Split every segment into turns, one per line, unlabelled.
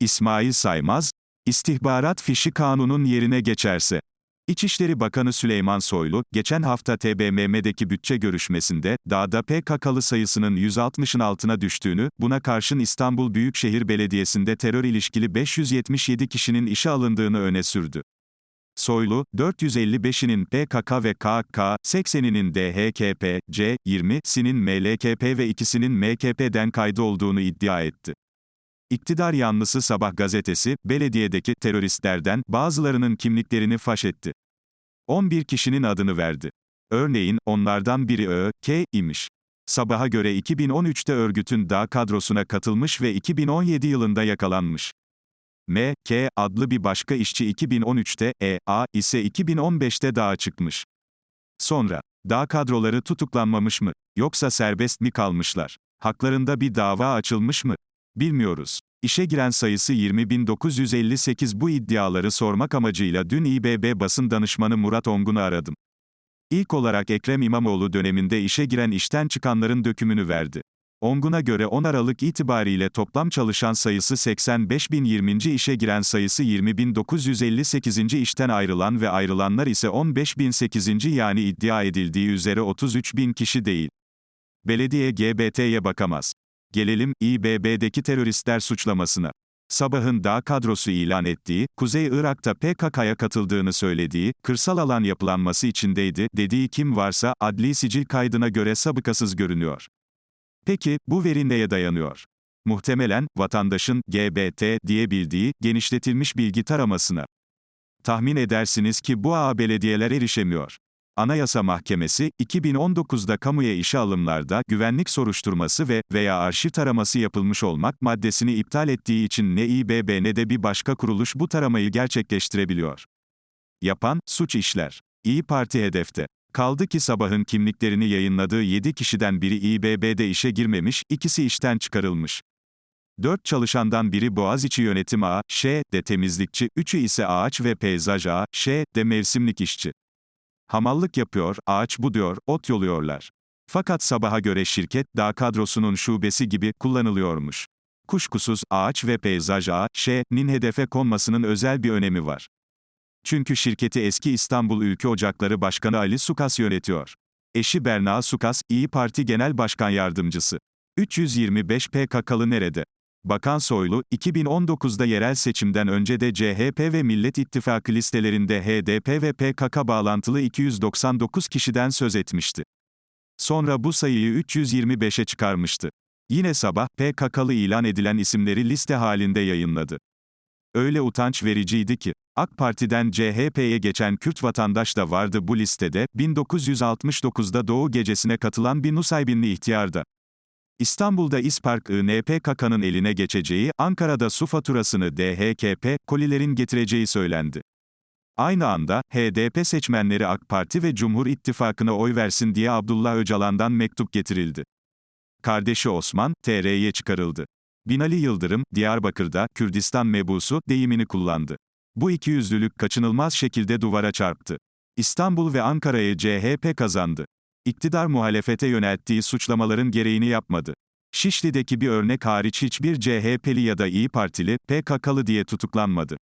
İsmail Saymaz, istihbarat fişi kanunun yerine geçerse. İçişleri Bakanı Süleyman Soylu, geçen hafta TBMM'deki bütçe görüşmesinde, dağda PKK'lı sayısının 160'ın altına düştüğünü, buna karşın İstanbul Büyükşehir Belediyesi'nde terör ilişkili 577 kişinin işe alındığını öne sürdü. Soylu, 455'inin PKK ve KK, 80'inin DHKP, C, 20'sinin MLKP ve ikisinin MKP'den kaydı olduğunu iddia etti. İktidar yanlısı Sabah gazetesi, belediyedeki teröristlerden bazılarının kimliklerini faş etti. 11 kişinin adını verdi. Örneğin, onlardan biri Ö, K imiş. Sabah'a göre 2013'te örgütün dağ kadrosuna katılmış ve 2017 yılında yakalanmış. M, K adlı bir başka işçi 2013'te, E, A ise 2015'te dağa çıkmış. Sonra, dağ kadroları tutuklanmamış mı? Yoksa serbest mi kalmışlar? Haklarında bir dava açılmış mı? Bilmiyoruz. İşe giren sayısı 20.958 bu iddiaları sormak amacıyla dün İBB basın danışmanı Murat Ongun'u aradım. İlk olarak Ekrem İmamoğlu döneminde işe giren işten çıkanların dökümünü verdi. Ongun'a göre 10 Aralık itibariyle toplam çalışan sayısı 85.020. işe giren sayısı 20.958. işten ayrılan ve ayrılanlar ise 15.008. yani iddia edildiği üzere 33.000 kişi değil. Belediye GBT'ye bakamaz. Gelelim, İBB'deki teröristler suçlamasına. Sabah'ın dağ kadrosu ilan ettiği, Kuzey Irak'ta PKK'ya katıldığını söylediği, kırsal alan yapılanması içindeydi, dediği kim varsa, adli sicil kaydına göre sabıkasız görünüyor. Peki, bu veri neye dayanıyor? Muhtemelen, vatandaşın, GBT, diye bildiği, genişletilmiş bilgi taramasına. Tahmin edersiniz ki bu ağa belediyeler erişemiyor. Anayasa Mahkemesi, 2019'da kamuya işe alımlarda güvenlik soruşturması ve veya arşiv taraması yapılmış olmak maddesini iptal ettiği için ne İBB ne de bir başka kuruluş bu taramayı gerçekleştirebiliyor. Yapan, suç işler. İyi Parti hedefte. Kaldı ki sabahın kimliklerini yayınladığı 7 kişiden biri İBB'de işe girmemiş, ikisi işten çıkarılmış. 4 çalışandan biri Boğaziçi Yönetim A, Ş, de temizlikçi, 3'ü ise ağaç ve peyzaj A, Ş, de mevsimlik işçi. Hamallık yapıyor, ağaç buduyor, ot yoluyorlar. Fakat sabaha göre şirket, dağ kadrosunun şubesi gibi kullanılıyormuş. Kuşkusuz, ağaç ve peyzaj A, Ş.'nin hedefe konmasının özel bir önemi var. Çünkü şirketi eski İstanbul Ülke Ocakları Başkanı Ali Sukas yönetiyor. Eşi Berna Sukas, İyi Parti Genel Başkan Yardımcısı. 325 PKK'lı nerede? Bakan Soylu, 2019'da yerel seçimden önce de CHP ve Millet İttifakı listelerinde HDP ve PKK bağlantılı 299 kişiden söz etmişti. Sonra bu sayıyı 325'e çıkarmıştı. Yine sabah, PKK'lı ilan edilen isimleri liste halinde yayınladı. Öyle utanç vericiydi ki, AK Parti'den CHP'ye geçen Kürt vatandaş da vardı bu listede, 1969'da Doğu Gecesi'ne katılan bir Nusaybinli ihtiyarda. İstanbul'da İspark INPKK'nın eline geçeceği, Ankara'da su faturasını DHKP, kolilerin getireceği söylendi. Aynı anda, HDP seçmenleri AK Parti ve Cumhur İttifakı'na oy versin diye Abdullah Öcalan'dan mektup getirildi. Kardeşi Osman, TR'ye çıkarıldı. Binali Yıldırım, Diyarbakır'da, Kürdistan mebusu, deyimini kullandı. Bu ikiyüzlülük kaçınılmaz şekilde duvara çarptı. İstanbul ve Ankara'yı CHP kazandı. İktidar muhalefete yönelttiği suçlamaların gereğini yapmadı. Şişli'deki bir örnek hariç hiçbir CHP'li ya da İyi Partili, PKK'lı diye tutuklanmadı.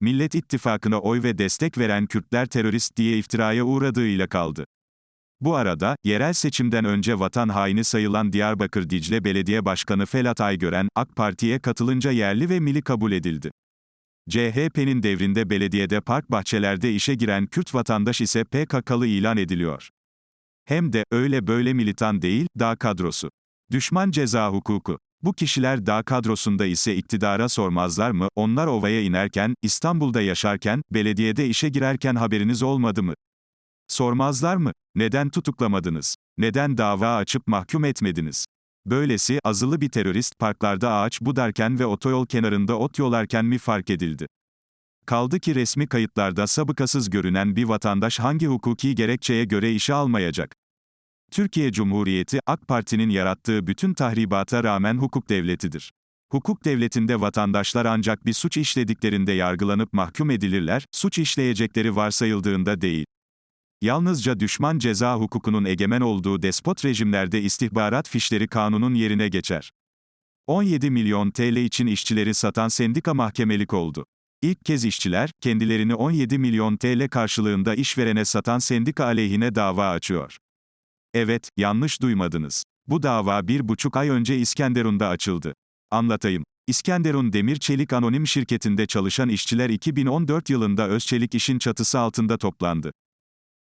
Millet İttifakı'na oy ve destek veren Kürtler terörist diye iftiraya uğradığıyla kaldı. Bu arada, yerel seçimden önce vatan haini sayılan Diyarbakır Dicle Belediye Başkanı Felat Aygören, AK Parti'ye katılınca yerli ve milli kabul edildi. CHP'nin devrinde belediyede park bahçelerde işe giren Kürt vatandaş ise PKK'lı ilan ediliyor. Hem de, öyle böyle militan değil, dağ kadrosu. Düşman ceza hukuku. Bu kişiler dağ kadrosunda ise iktidara sormazlar mı, onlar ovaya inerken, İstanbul'da yaşarken, belediyede işe girerken haberiniz olmadı mı? Sormazlar mı? Neden tutuklamadınız? Neden dava açıp mahkum etmediniz? Böylesi, azılı bir terörist, parklarda ağaç budarken ve otoyol kenarında ot yolarken mi fark edildi? Kaldı ki resmi kayıtlarda sabıkasız görünen bir vatandaş hangi hukuki gerekçeye göre işe almayacak? Türkiye Cumhuriyeti, AK Parti'nin yarattığı bütün tahribata rağmen hukuk devletidir. Hukuk devletinde vatandaşlar ancak bir suç işlediklerinde yargılanıp mahkum edilirler, suç işleyecekleri varsayıldığında değil. Yalnızca düşman ceza hukukunun egemen olduğu despot rejimlerde istihbarat fişleri kanunun yerine geçer. 17 milyon TL için işçileri satan sendika mahkemelik oldu. İlk kez işçiler, kendilerini 17 milyon TL karşılığında işverene satan sendika aleyhine dava açıyor. Evet, yanlış duymadınız. Bu dava bir buçuk ay önce İskenderun'da açıldı. Anlatayım. İskenderun Demir Çelik Anonim Şirketi'nde çalışan işçiler 2014 yılında Özçelik işin çatısı altında toplandı.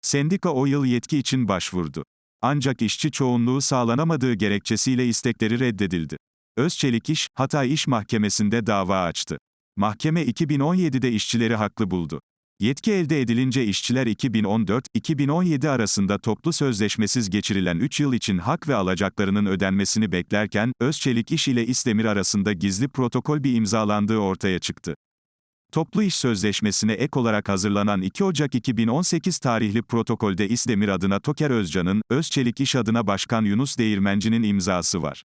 Sendika o yıl yetki için başvurdu. Ancak işçi çoğunluğu sağlanamadığı gerekçesiyle istekleri reddedildi. Özçelik İş, Hatay İş Mahkemesi'nde dava açtı. Mahkeme 2017'de işçileri haklı buldu. Yetki elde edilince işçiler 2014-2017 arasında toplu sözleşmesiz geçirilen 3 yıl için hak ve alacaklarının ödenmesini beklerken, Özçelik İş ile İsdemir arasında gizli protokol bir imzalandığı ortaya çıktı. Toplu iş sözleşmesine ek olarak hazırlanan 2 Ocak 2018 tarihli protokolde İsdemir adına Toker Özcan'ın, Özçelik İş adına Başkan Yunus Değirmenci'nin imzası var.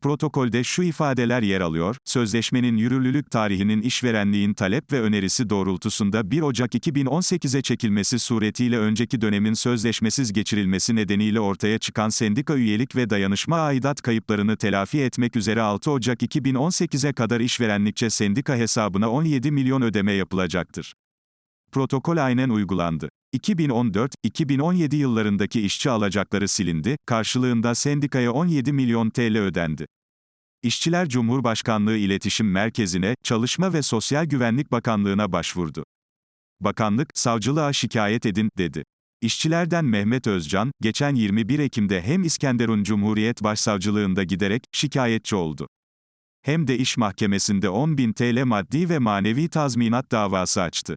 Protokolde şu ifadeler yer alıyor, sözleşmenin yürürlülük tarihinin işverenliğin talep ve önerisi doğrultusunda 1 Ocak 2018'e çekilmesi suretiyle önceki dönemin sözleşmesiz geçirilmesi nedeniyle ortaya çıkan sendika üyelik ve dayanışma aidat kayıplarını telafi etmek üzere 6 Ocak 2018'e kadar işverenlikçe sendika hesabına 17 milyon ödeme yapılacaktır. Protokol aynen uygulandı. 2014-2017 yıllarındaki işçi alacakları silindi, karşılığında sendikaya 17 milyon TL ödendi. İşçiler Cumhurbaşkanlığı İletişim Merkezi'ne, Çalışma ve Sosyal Güvenlik Bakanlığı'na başvurdu. Bakanlık, savcılığa şikayet edin, dedi. İşçilerden Mehmet Özcan, geçen 21 Ekim'de hem İskenderun Cumhuriyet Başsavcılığında giderek, şikayetçi oldu. Hem de iş mahkemesinde 10 bin TL maddi ve manevi tazminat davası açtı.